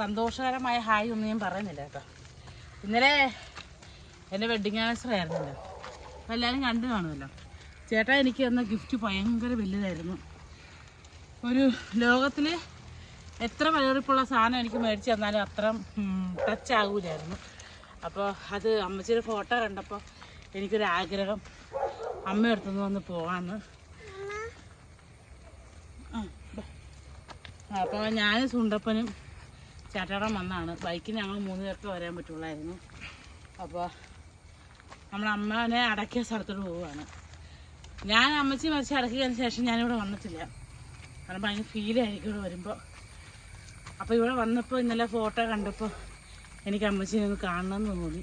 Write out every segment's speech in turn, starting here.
സന്തോഷകരമായ ഹായ് ഒന്നും ഞാൻ പറയുന്നില്ല കേട്ടോ. ഇന്നലെ എന്റെ വെഡിങ് ആനിവേഴ്സറി ആയിരുന്നല്ലോ. അപ്പോൾ എല്ലാവരും കണ്ടു കാണുമല്ലോ. ചേട്ടാ എനിക്ക് തന്ന ഗിഫ്റ്റ് ഭയങ്കര വലുതായിരുന്നു. ഒരു ലോകത്തിൽ എത്ര വിലപിടിപ്പുള്ള സാധനം എനിക്ക് മേടിച്ച് തന്നാലും അത്ര ടച്ച് ആകൂലായിരുന്നു അപ്പോൾ അത് അമ്മച്ചിയുടെ ഫോട്ടോ കണ്ടപ്പോൾ എനിക്കൊരു ആഗ്രഹം. അമ്മ അടുത്തുനിന്ന് വന്ന് പോകാമെന്ന് അപ്പോൾ ഞാനും സുണ്ടപ്പനും ചേട്ടാടം വന്നാണ് ബൈക്കിൽ ഞങ്ങൾ മൂന്ന് പേർക്ക് വരാൻ പറ്റുള്ളായിരുന്നു. അപ്പോൾ നമ്മൾ അമ്മനെ അടക്കിയ സ്ഥലത്തോട്ട് പോവുകയാണ്. ഞാൻ അമ്മച്ചി മരിച്ച് അടക്കിയതിന് ശേഷം ഞാനിവിടെ വന്നിട്ടില്ല. കാരണം ഭയങ്കര ഫീലായിരിക്കും ഇവിടെ വരുമ്പോൾ അപ്പോൾ ഇവിടെ വന്നപ്പോൾ ഇന്നലെ ഫോട്ടോ കണ്ടപ്പോൾ എനിക്ക് അമ്മച്ചിനെ ഒന്ന് കാണണമെന്ന് തോന്നി.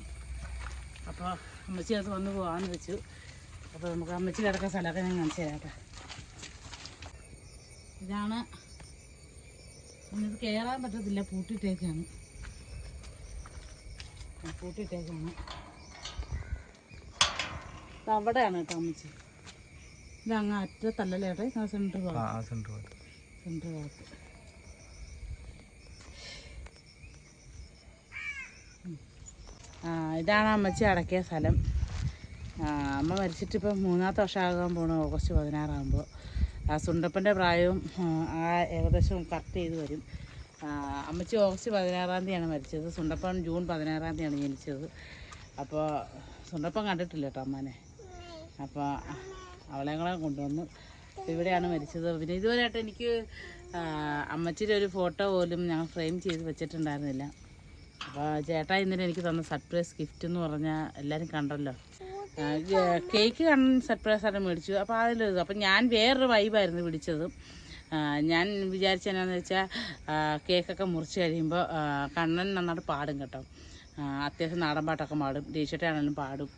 അപ്പോൾ അമ്മച്ചി അത് വന്ന് പോകാമെന്ന് വെച്ചു. അപ്പോൾ നമുക്ക് അമ്മച്ചി കിടക്കുന്ന സ്ഥലമൊക്കെ ഞാൻ കാണിച്ചു തരാം ഇതാണ് ഇത് കയറാൻ പറ്റത്തില്ല പൂട്ടിട്ടേക്കാണ്. പൂട്ടിട്ടേക്കാണ്. അവിടെയാണ് കേട്ടോ അമ്മച്ചി. ഇത് അങ്ങ് അറ്റത്തല്ലല്ലേ സെന്റർ സെന്റർ ഭാഗത്ത്. സെന്റർ ഭാഗത്ത്. ആ ഇതാണ് അമ്മച്ചി അടക്കിയ സ്ഥലം. അമ്മ മരിച്ചിട്ട് ഇപ്പം മൂന്നാമത്തെ വർഷമാകാൻ പോണു ഓഗസ്റ്റ് പതിനാറാകുമ്പോൾ ആ സുണ്ടപ്പന്റെ പ്രായവും ആ, ഏകദേശം കറക്റ്റ് ചെയ്ത് വരും. അമ്മച്ചി ഓഗസ്റ്റ് പതിനാറാം തീയതിയാണ് മരിച്ചത്. സുണ്ടപ്പൻ ജൂൺ പതിനാറാം തീയതിയാണ് ജനിച്ചത്. അപ്പോൾ സുണ്ടപ്പൻ കണ്ടിട്ടില്ല കേട്ടോ അമ്മനെ. അപ്പോൾ അവളെ കൂടെ കൊണ്ടുവന്നു. ഇവിടെയാണ് മരിച്ചത്. പിന്നെ ഇതുവരെയായിട്ട് എനിക്ക് അമ്മച്ചിയുടെ ഒരു ഫോട്ടോ പോലും ഞങ്ങൾ ഫ്രെയിം ചെയ്ത് വെച്ചിട്ടുണ്ടായിരുന്നില്ല. അപ്പോൾ ചേട്ടാ ഇന്നലെ എനിക്ക് തന്ന സർപ്രൈസ് ഗിഫ്റ്റ് എന്ന് പറഞ്ഞാൽ എല്ലാവരും കണ്ടല്ലോ. കേക്ക് കണ്ണൻ സർപ്രൈസ് ആയിട്ട് മേടിച്ചു. അപ്പോൾ അതിലൊരു അപ്പം ഞാൻ വേറൊരു വൈബായിരുന്നു പിടിച്ചത് ഞാൻ വിചാരിച്ച എന്നാന്ന് വെച്ചാൽ കേക്കൊക്കെ മുറിച്ച് കഴിയുമ്പോൾ കണ്ണൻ നന്നായിട്ട് പാടും കേട്ടോ. അത്യാവശ്യം നാടൻ പാട്ടൊക്കെ പാടും. ടീഷർട്ടാണെങ്കിലും പാടും.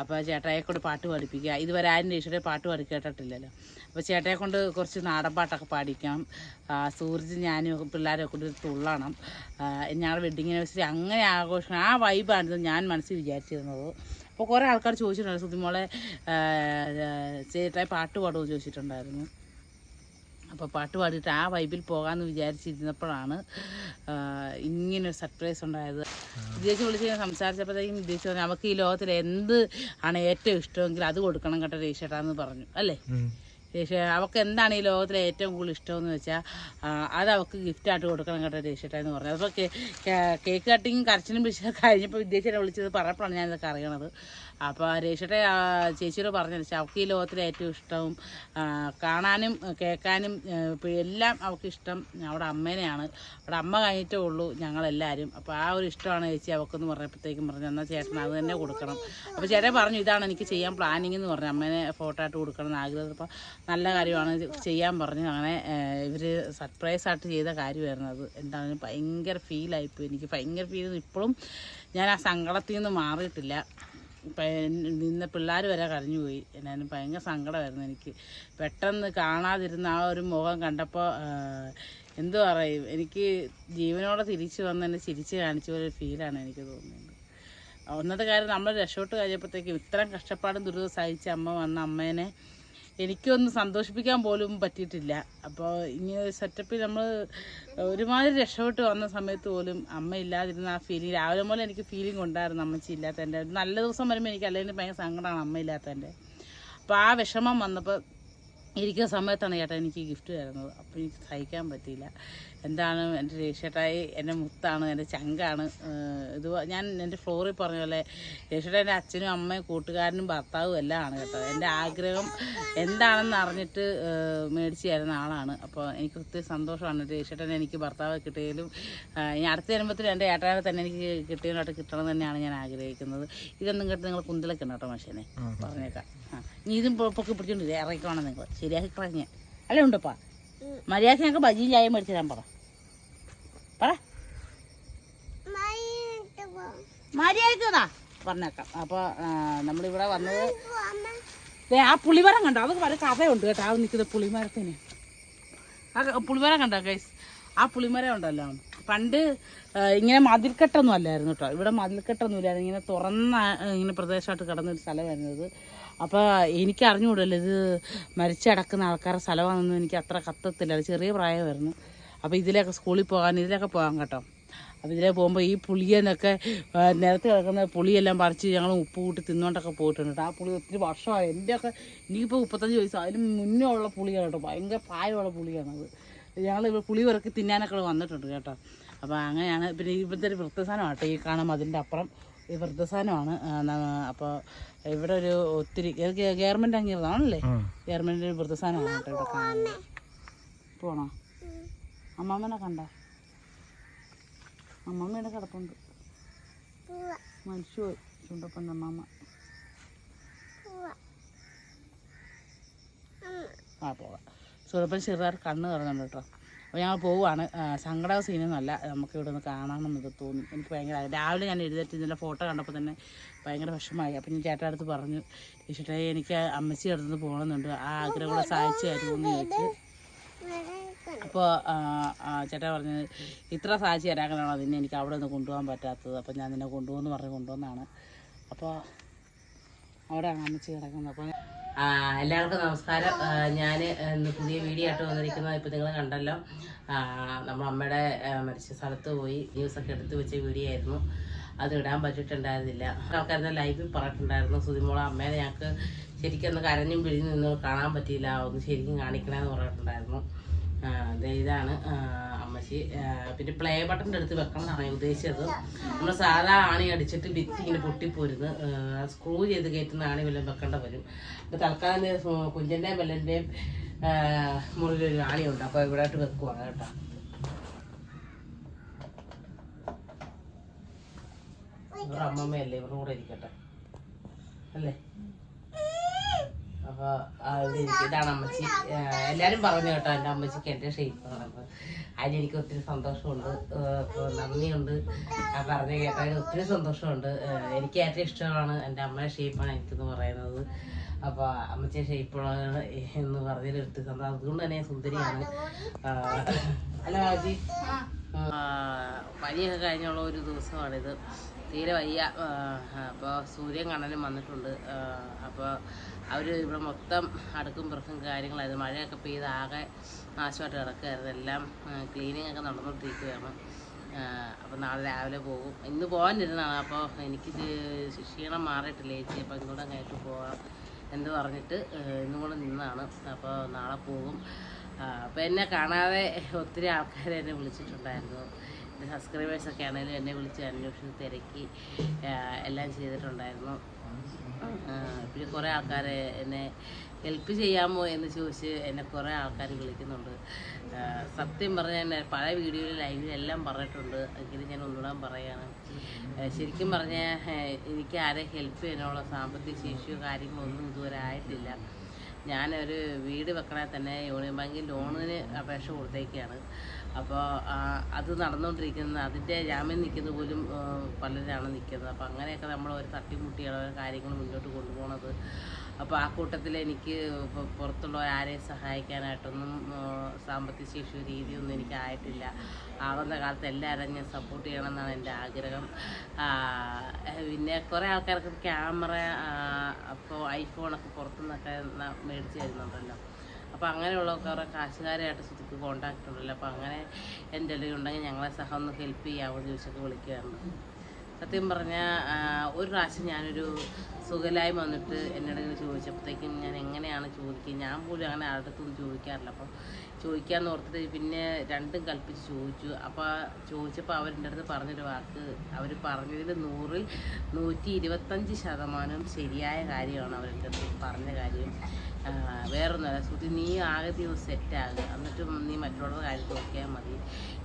അപ്പോൾ ചേട്ടായെ കൊണ്ട് പാട്ട് പഠിപ്പിക്കുക ഇതുവരെ ആരും ടീഷർട്ടെ പാട്ട് പാടി കേട്ടിട്ടില്ലല്ലോ. അപ്പോൾ ചേട്ടയെ കൊണ്ട് കുറച്ച് നാടൻ പാട്ടൊക്കെ പാടിക്കണം സൂരജ് ഞാനും പിള്ളേരെ കൊണ്ട് തുള്ളണം. ഞങ്ങളുടെ വെഡിങ് ആനിവേഴ്സറി അങ്ങനെ ആഘോഷിക്കണം. ആ വൈബാണിത് ഞാൻ മനസ്സിൽ വിചാരിച്ചിരുന്നത്. അപ്പോൾ കുറേ ആൾക്കാർ ചോദിച്ചിട്ടുണ്ട് ആ, ചേട്ടായി പാട്ട് പാടുമോ ചോദിച്ചിട്ടുണ്ടായിരുന്നു. അപ്പോൾ പാട്ട് പാടിയിട്ട് ആ വൈബിൽ പോകാമെന്ന് വിചാരിച്ചിരുന്നപ്പോഴാണ് ഇങ്ങനെ ഇങ്ങനൊരു സർപ്രൈസ് ഉണ്ടായത്. വിദേശം വിളിച്ച് ഞാൻ സംസാരിച്ചപ്പോഴത്തേക്കും വിദേശം പറഞ്ഞു നമുക്ക് ഈ ലോകത്തിൽ എന്ത് ആണ് ഏറ്റവും ഇഷ്ടമെങ്കിൽ അത് കൊടുക്കണം കേട്ടോ രേഷേട്ടാന്ന് പറഞ്ഞു അല്ലേ? രേഷ അവൾക്ക് എന്താണ് ഈ ലോകത്തിലെ ഏറ്റവും കൂടുതൽ ഇഷ്ടമെന്ന് വെച്ചാൽ അത് അവൾക്ക് ഗിഫ്റ്റായിട്ട് കൊടുക്കണം കേട്ടോ രേഷേട്ട എന്ന് പറഞ്ഞത്. അപ്പോൾ കേക്ക് കട്ടിങ് കരച്ചിലും പിടിച്ചൊക്കെ കഴിഞ്ഞപ്പോൾ വിദ്യാർത്ഥിനെ വിളിച്ചത് പറഞ്ഞപ്പോഴാണ് ഞാനിതൊക്കെ അറിയണത്. അപ്പോൾ രേഷട്ടെ ചേച്ചിയോട് പറഞ്ഞത് അവൾക്ക് ഈ ലോകത്തിലെ ഏറ്റവും ഇഷ്ടവും കാണാനും കേൾക്കാനും എല്ലാം അവൾക്ക് ഇഷ്ടം അവിടെ അമ്മേനെയാണ്. അവിടെ അമ്മ കഴിഞ്ഞിട്ടേ ഉള്ളൂ ഞങ്ങളെല്ലാവരും അപ്പോൾ ആ ഒരു ഇഷ്ടമാണ് ചേച്ചി അവൾക്കെന്ന് പറഞ്ഞപ്പോഴത്തേക്കും പറഞ്ഞു എന്നാൽ ചേട്ടൻ അത് തന്നെ കൊടുക്കണം. അപ്പോൾ ചേട്ടൻ പറഞ്ഞു ഇതാണ് എനിക്ക് ചെയ്യാൻ പ്ലാനിങ് എന്ന് പറഞ്ഞു. അമ്മേനെ ഫോട്ടോ ആയിട്ട് കൊടുക്കണം എന്ന് ആഗ്രഹം. അപ്പോൾ നല്ല കാര്യമാണ് ചെയ്യാൻ പറഞ്ഞു അങ്ങനെ ഇവർ സർപ്രൈസ് ആയിട്ട് ചെയ്ത കാര്യമായിരുന്നു അത്. എന്താണ് ഭയങ്കര ഫീലായിപ്പോയി എനിക്ക് ഭയങ്കര ഫീൽ ഇപ്പോഴും ഞാൻ ആ സങ്കടത്തിൽ നിന്ന് മാറിയിട്ടില്ല. നിന്ന പിള്ളേർ വരെ കരഞ്ഞുപോയി എന്നാലും ഭയങ്കര സങ്കടമായിരുന്നു എനിക്ക്. പെട്ടെന്ന് കാണാതിരുന്ന ആ ഒരു മുഖം കണ്ടപ്പോൾ എന്തു പറയും? എനിക്ക് ജീവനോടെ തിരിച്ചു വന്ന് എന്നെ ചിരിച്ച് കാണിച്ച ഒരു ഫീലാണ് എനിക്ക് തോന്നുന്നത് ഒന്നത്തെ കാര്യം നമ്മൾ രക്ഷോട്ട് കഴിഞ്ഞപ്പോഴത്തേക്കും ഇത്രയും കഷ്ടപ്പാടും ദുരിതം സഹിച്ച അമ്മ വന്ന അമ്മേനെ എനിക്കൊന്ന് സന്തോഷിപ്പിക്കാൻ പോലും പറ്റിയിട്ടില്ല. അപ്പോൾ ഇങ്ങനെ ഒരു സെറ്റപ്പിൽ നമ്മൾ ഒരുമാതിരി രക്ഷപ്പെട്ട് വന്ന സമയത്ത് പോലും അമ്മ ഇല്ലാതിരുന്ന ആ ഫീലിംഗ് രാവിലെ മുതൽ എനിക്ക് ഫീലിംഗ് ഉണ്ടായിരുന്നു അമ്മച്ചി ഇല്ലാത്തതിന്റെ. നല്ല ദിവസം വരുമ്പോൾ എനിക്ക് അല്ലെങ്കിൽ ഭയങ്കര സങ്കടമാണ് അമ്മ ഇല്ലാത്തതിന്റെ. അപ്പോൾ ആ വിഷമം വന്നപ്പോൾ ഇരിക്കുന്ന സമയത്താണ് ചേട്ടാ എനിക്ക് ഗിഫ്റ്റ് തരുന്നത്. അപ്പോൾ എനിക്ക് സഹിക്കാൻ പറ്റിയില്ല. എന്താണ് എന്റെ രേഷേട്ടായി എന്റെ മുത്താണ് എന്റെ ചങ്കാണ് ഇത് ഞാൻ എന്റെ ഫ്ലോറിൽ പറഞ്ഞ പോലെ രേഷേട്ട എന്റെ അച്ഛനും അമ്മയും കൂട്ടുകാരനും ഭർത്താവും എല്ലാം ആണ് കേട്ടോ. എന്റെ ആഗ്രഹം എന്താണെന്ന് അറിഞ്ഞിട്ട് മേടിച്ച് തരുന്ന ആളാണ്. അപ്പോൾ എനിക്ക് ഒത്തിരി സന്തോഷമാണ് രേഷേട്ടൻ എനിക്ക് ഭർത്താവ് കിട്ടിയാലും ഞാൻ ഇനി അടുത്ത ജന്മത്തിൽ എന്റെ ഏട്ടാനെ തന്നെ എനിക്ക് കിട്ടിയതിനോട്ട് കിട്ടണം തന്നെയാണ് ഞാൻ ആഗ്രഹിക്കുന്നത്. ഇതൊന്നും കേട്ട് നിങ്ങൾ കുന്തലൊക്കെ കേട്ടോ മനുഷ്യനെ പറഞ്ഞേക്കാം. ആ ഇനി ഇതും പൊക്കി പിടിച്ചോണ്ടില്ലേ ഇറങ്ങിക്കോണം നിങ്ങൾ. ശരിയാക്കി കളഞ്ഞ്. അല്ലേ ഉണ്ടപ്പാ. മര്യാദയ്ക്ക് ബജിയും ചായയും മേടിച്ചു തരാൻ പറ. പറ. പറഞ്ഞേക്കാം. അപ്പോൾ നമ്മളിവിടെ വന്നത് ആ പുളിമരം കണ്ടോ? അതൊക്കെ വളരെ കഥയുണ്ട് കേട്ടോ. ആ നിൽക്കുന്ന പുളിമരത്തിന്. ആ പുളിമരം കണ്ടോ ഗൈസ് ആ പുളിമരം ഉണ്ടല്ലോ. പണ്ട് ഇങ്ങനെ മതിൽക്കെട്ടൊന്നും അല്ലായിരുന്നു കേട്ടോ. ഇവിടെ മതിൽക്കെട്ടൊന്നും ഇല്ലായിരുന്നു ഇങ്ങനെ തുറന്ന ഇങ്ങനെ പ്രദേശമായിട്ട് കിടന്നൊരു സ്ഥലമായിരുന്നത് അപ്പോൾ എനിക്ക് അറിഞ്ഞുകൂടല്ലോ ഇത് മരിച്ചടക്കുന്ന ആൾക്കാരുടെ സ്ഥലമാണെന്ന് എനിക്ക് അത്ര കത്തത്തില്ല. അത് ചെറിയ പ്രായമായിരുന്നു. അപ്പോൾ ഇതിലൊക്കെ സ്കൂളിൽ പോകാൻ ഇതിലൊക്കെ പോകാൻ കേട്ടോ. അപ്പോൾ ഇതിലെ പോകുമ്പോൾ ഈ പുളിയെന്നൊക്കെ നിരത്തി കിടക്കുന്ന പുളിയെല്ലാം പറിച്ച് ഞങ്ങൾ ഉപ്പ് കൂട്ടി തിന്നുകൊണ്ടൊക്കെ പോയിട്ടുണ്ട് കേട്ടോ. ആ പുളി ഒത്തിരി വർഷമായി. എന്റെയൊക്കെ എനിക്കിപ്പോൾ മുപ്പത്തഞ്ച് വയസ്സ്. അതിന് മുന്നേ ഉള്ള പുളിയാണ് കേട്ടോ. ഭയങ്കര പ്രായമുള്ള പുളിയാണത് ഞങ്ങൾ പുളി വിറക്കി തിന്നാനൊക്കെ വന്നിട്ടുണ്ട് കേട്ടോ. അപ്പോൾ അങ്ങനെയാണ്. പിന്നെ ഇവിടുത്തെ ഒരു വൃത്തസാനമാണ് കേട്ടോ ഈ കാണാം അതിന്റെ അപ്പുറം. ഈ വൃദ്ധസാനമാണ്. അപ്പോൾ ഇവിടെ ഒരു ഒത്തിരി ഗവൺമെന്റ് അംഗീകൃതമാണല്ലേ? ഗവൺമെന്റ് വൃദ്ധസാനമാണ് കേട്ടോ ഇവിടെ കാണുന്നത്. പോണോ? അമ്മാമ്മനെ കണ്ട? അമ്മാമ്മയുടെ കിടപ്പുണ്ട്. മനുഷ്യ ചുണ്ടപ്പന്റെ അമ്മാമ്മ ആ പോവാം സുരപ്പൻ ചെറുതാർ കണ്ണ് തുറന്നുണ്ട് കേട്ടോ. അപ്പോൾ ഞങ്ങൾ പോവുകയാണ് സങ്കട സീനൊന്നുമല്ല. നമുക്ക് ഇവിടെ നിന്ന് കാണണമെന്നൊക്കെ തോന്നി. എനിക്ക് ഭയങ്കര രാവിലെ ഞാൻ എഴുതേറ്റ് ഇതിന്റെ ഫോട്ടോ കണ്ടപ്പോൾ തന്നെ ഭയങ്കര വിഷമമായി. അപ്പം ഞാൻ ചേട്ടന്റെ അടുത്ത് പറഞ്ഞു ചേട്ടാ എനിക്ക് അമ്മച്ചി അടുത്ത് പോകണമെന്നുണ്ട്. ആ ആഗ്രഹം കൂടെ സാധിച്ചു എന്ന് ചോദിച്ചു. അപ്പോൾ ചേട്ടാ പറഞ്ഞത് ഇത്ര സാധിച്ചു തരാനാണോ അതിനെ എനിക്ക് അവിടെ നിന്ന് കൊണ്ടുപോകാൻ പറ്റാത്തത്. അപ്പം ഞാൻ നിന്നെ കൊണ്ടുപോകുമെന്ന് പറഞ്ഞ് കൊണ്ടുവന്നാണ്. അപ്പോൾ അവിടെയാണ് അമ്മച്ചി കിടക്കുന്നത്. അപ്പോൾ എല്ലാവർക്കും നമസ്കാരം. ഞാൻ ഇന്ന് പുതിയ വീഡിയോ ആയിട്ട് വന്നിരിക്കുന്നത് ഇപ്പോൾ നിങ്ങൾ കണ്ടല്ലോ. നമ്മൾ അമ്മയുടെ മരിച്ച സ്ഥലത്ത് പോയി ന്യൂസൊക്കെ എടുത്ത് വെച്ച വീഡിയോ ആയിരുന്നു. അത് ഇടാൻ പറ്റിയിട്ടുണ്ടായിരുന്നില്ല. ആൾക്കാരുടെ ലൈവിൽ പറഞ്ഞിട്ടുണ്ടായിരുന്നു സുതിമോളെ അമ്മയെ ഞങ്ങൾക്ക് ശരിക്കും ഒന്ന് കരഞ്ഞും പിഴിഞ്ഞും നിന്ന് കാണാൻ പറ്റിയില്ല. ഒന്ന് ശരിക്കും കാണിക്കണമെന്ന് പറഞ്ഞിട്ടുണ്ടായിരുന്നു. ഇതാണ് അമ്മച്ചി. പിന്നെ പ്ലേ ബട്ടന്റെ അടുത്ത് വെക്കണം എന്നാണ് ഞാൻ ഉദ്ദേശിച്ചത്. നമ്മൾ സാധാ ആണി അടിച്ചിട്ട് ഭിത്തി ഇങ്ങനെ പൊട്ടിപ്പോരുന്ന് സ്ക്രൂ ചെയ്ത് കയറ്റുന്ന ആണി വല്ലതും വെക്കേണ്ട വരും. അപ്പോൾ തൽക്കാലം കുഞ്ഞിന്റെയും വെല്ലന്റെയും മുറിയിൽ ഒരു ആണിയുണ്ട് അപ്പോൾ ഇവിടെ ആയിട്ട് വെക്കുവാണ് കേട്ടോ. ഇവരുടെ അമ്മമ്മയല്ലേ? ഇവരുടെ കൂടെ ഇരിക്കട്ടെ. അല്ലേ? അപ്പൊ ആ ഇവിടെ ഇരിക്കും. ഇതാണ് അമ്മച്ചി എല്ലാവരും പറഞ്ഞു കേട്ടോ എന്റെ അമ്മച്ചിക്ക് എന്റെ അതിന് എനിക്ക് ഒത്തിരി സന്തോഷമുണ്ട്. അപ്പോൾ നന്ദിയുണ്ട്. ആ പറഞ്ഞു കേട്ടതിന് ഒത്തിരി സന്തോഷമുണ്ട്. എനിക്ക് ഏറ്റവും ഇഷ്ടമാണ് എന്റെ അമ്മയുടെ ഷെയ്പ്പാണ് എനിക്കെന്ന് പറയുന്നത്. അപ്പോൾ അമ്മച്ചിയെ ഷേപ്പുള്ളതാണ് എന്ന് പറഞ്ഞതിൽ ഒത്തിരി സന്തോഷം അതുകൊണ്ട് തന്നെ സുന്ദരിയാണ്. ആ, അല്ല ബാജി പനിയൊക്കെ കഴിഞ്ഞുള്ള ഒരു ദിവസമാണിത്. തീരെ വയ്യ. അപ്പോൾ സൂര്യൻ കണ്ണനും വന്നിട്ടുണ്ട്. അപ്പോൾ അവർ ഇവിടെ മൊത്തം അടുക്കും പിറക്കും കാര്യങ്ങളായിരുന്നു മഴയൊക്കെ പെയ്ത് ആകെ നാശമായിട്ട് കിടക്കുകയായിരുന്നു. എല്ലാം ക്ലീനിങ് ഒക്കെ നടന്നുകൊണ്ടിരിക്കുകയാണ്. അപ്പോൾ നാളെ രാവിലെ പോകും. ഇന്ന് പോകാനിരുന്നതാണ്. അപ്പോൾ എനിക്ക് ക്ഷീണം മാറിയിട്ടില്ല ചേച്ചി? അപ്പോൾ ഇങ്ങോട്ട് അങ്ങോട്ട് പോകാം എന്ന് പറഞ്ഞിട്ട് ഇന്നും കൂടെ നിന്നതാണ് അപ്പോൾ നാളെ പോകും. അപ്പോൾ എന്നെ കാണാതെ ഒത്തിരി ആൾക്കാർ എന്നെ വിളിച്ചിട്ടുണ്ടായിരുന്നു. എന്റെ സബ്സ്ക്രൈബേഴ്സൊക്കെ ആണെങ്കിലും എന്നെ വിളിച്ച് അന്വേഷിച്ച് തിരക്കി എല്ലാം ചെയ്തിട്ടുണ്ടായിരുന്നു. പിന്നെ കുറേ ആൾക്കാർ എന്നെ ഹെൽപ്പ് ചെയ്യാമോ എന്ന് ചോദിച്ച് എന്നെ കുറേ ആൾക്കാർ വിളിക്കുന്നുണ്ട്. സത്യം പറഞ്ഞാൽ ഞാൻ പല വീഡിയോയിൽ ലൈവിലെല്ലാം പറഞ്ഞിട്ടുണ്ട്. എങ്കിലും ഞാൻ ഒന്നുകൂടെ പറയുകയാണ് ശരിക്കും പറഞ്ഞാൽ എനിക്ക് ആരെ ഹെൽപ്പ് ചെയ്യാനുള്ള സാമ്പത്തിക ശേഷിയോ കാര്യങ്ങളോ ഒന്നും ഇതുവരെ ആയിട്ടില്ല. ഞാനൊരു വീട് വെക്കണേ തന്നെ യൂണിയൻ ബാങ്കിൽ ലോണിന് അപേക്ഷ കൊടുത്തേക്കാണ്. അപ്പോൾ അത് നടന്നുകൊണ്ടിരിക്കുന്ന അതിന്റെ ജാമ്യം നിൽക്കുന്നത് പോലും പലരാണ് നിൽക്കുന്നത്. അപ്പോൾ അങ്ങനെയൊക്കെ നമ്മൾ ഒരു തട്ടിമുട്ടിയാണ് ഓരോ കാര്യങ്ങൾ മുന്നോട്ട് കൊണ്ടുപോകുന്നത് അപ്പോൾ ആ കൂട്ടത്തിൽ എനിക്ക് പുറത്തുള്ള ആരെയും സഹായിക്കാനായിട്ടൊന്നും സാമ്പത്തിക ശേഷി രീതിയൊന്നും എനിക്ക് ആയിട്ടില്ല. ആകുന്ന കാലത്ത് എല്ലാവരും ഞാൻ സപ്പോർട്ട് ചെയ്യണമെന്നാണ് എന്റെ ആഗ്രഹം. പിന്നെ കുറേ ആൾക്കാർക്ക് ക്യാമറ അപ്പോൾ ഐഫോണൊക്കെ പുറത്തുനിന്നൊക്കെ മേടിച്ച് തരുന്നുണ്ടല്ലോ. അപ്പോൾ അങ്ങനെയുള്ള കുറേ കാശുകാരായിട്ട് സുധിക്ക് കോണ്ടാക്ട് ഉണ്ടല്ലോ. അപ്പോൾ അങ്ങനെ എന്റെ ഉണ്ടെങ്കിൽ ഞങ്ങളെ സഹ ഒന്ന് ഹെൽപ്പ് ചെയ്യാമോ എന്ന് ചോദിച്ചൊക്കെ വിളിക്കുകയാണ് സത്യം പറഞ്ഞാൽ ഒരു പ്രാവശ്യം ഞാനൊരു സുഖലായി വന്നിട്ട് എന്നോട് ചോദിച്ചപ്പോഴത്തേക്കും ഞാൻ എങ്ങനെയാണ് ചോദിക്കുക? ഞാൻ പോലും അങ്ങനെ ആരുടെ ചോദിക്കാറില്ല. അപ്പം ചോദിക്കാമെന്ന് ഓർത്തിട്ട് പിന്നെ രണ്ടും കൽപ്പിച്ച് ചോദിച്ചു. അപ്പോൾ ചോദിച്ചപ്പോൾ അവരെന്റെ അടുത്ത് പറഞ്ഞൊരു വാക്ക് അവർ പറഞ്ഞതിൽ നൂറിൽ നൂറ്റി ഇരുപത്തഞ്ച് ശതമാനം ശരിയായ കാര്യമാണ് അവരുടെ അടുത്ത് പറഞ്ഞ കാര്യം. വേറൊന്നുമല്ല ശ്രുതി നീ ആകെ സെറ്റ് സെറ്റാകുക എന്നിട്ട് നീ മറ്റുള്ളവരുടെ കാര്യം നോക്കിയാൽ മതി.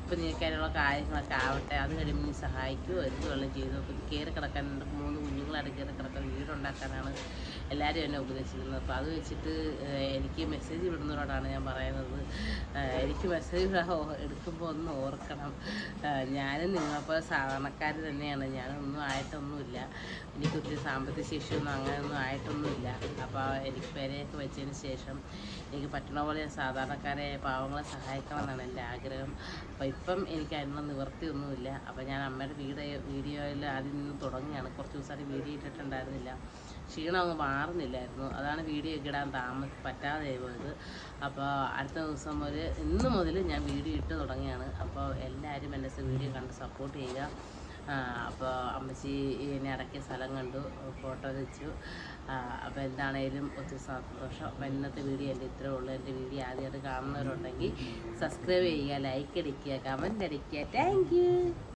ഇപ്പം നീ അതിനുള്ള കാര്യങ്ങളൊക്കെ ആവട്ടെ. അത് കഴിയുമ്പോൾ നീ സഹായിക്കുമോ എന്ത് ചെയ്തു. നോക്കും കയറി കിടക്കാൻ മൂന്ന് കുഞ്ഞുങ്ങളായിട്ട് കയറി കിടക്കാൻ വീടുണ്ടാക്കാനാണ് എല്ലാവരും എന്നെ ഉപദേശിക്കുന്നത്. അപ്പോൾ അത് വെച്ചിട്ട് എനിക്ക് മെസ്സേജ് വിടുന്നവരോടാണ് ഞാൻ പറയുന്നത്. എനിക്ക് മെസ്സേജ് എടുക്കുമ്പോൾ ഒന്ന് ഓർക്കണം. ഞാനും നിങ്ങളപ്പോൾ സാധാരണക്കാർ തന്നെയാണ്. ഞാനൊന്നും ആയിട്ടൊന്നുമില്ല. എനിക്കൊത്തിരി സാമ്പത്തിക ശേഷിയൊന്നും അങ്ങനെയൊന്നും ആയിട്ടൊന്നുമില്ല. അപ്പോൾ എനിക്ക് പേരെയൊക്കെ വെച്ചതിന് ശേഷം എനിക്ക് പറ്റണ പോലെ സാധാരണക്കാരെ പാവങ്ങളെ സഹായിക്കണം എന്നാണ് എന്റെ ആഗ്രഹം. അപ്പോൾ ഇപ്പം എനിക്ക് അതിനുള്ള നിവൃത്തിയൊന്നുമില്ല അപ്പോൾ ഞാൻ അമ്മയുടെ വീഡിയോ വീഡിയോയിൽ ആദ്യം നിന്ന് തുടങ്ങിയാണ് കുറച്ച് ദിവസമായിട്ട് വീഡിയോ ഇട്ടിട്ടുണ്ടായിരുന്നില്ല. ക്ഷീണം അങ്ങ് മാറുന്നില്ലായിരുന്നു. അതാണ് വീഡിയോ ഒക്കെ ഇടാൻ താമസ പറ്റാതെ പോയത് അപ്പോൾ അടുത്ത ദിവസം ഒരു ഇന്ന് മുതൽ ഞാൻ വീഡിയോ ഇട്ട് തുടങ്ങിയാണ് അപ്പോൾ എല്ലാവരും എന്റെ വീഡിയോ കണ്ട് സപ്പോർട്ട് ചെയ്യുക. അപ്പോൾ അമ്മച്ചി എന്നെ ഇടയ്ക്ക് സ്ഥലം കണ്ടു ഫോട്ടോ വെച്ചു. അപ്പോൾ എന്താണേലും ഒത്തിരി സന്തോഷം. അപ്പോൾ ഇന്നത്തെ വീഡിയോ എന്റെ ഇത്രേ ഉള്ളൂ. എന്റെ വീഡിയോ ആദ്യമായിട്ട് കാണുന്നവരുണ്ടെങ്കിൽ സബ്സ്ക്രൈബ് ചെയ്യുക ലൈക്ക് അടിക്കുക കമന്റ് അടിക്കുക. താങ്ക്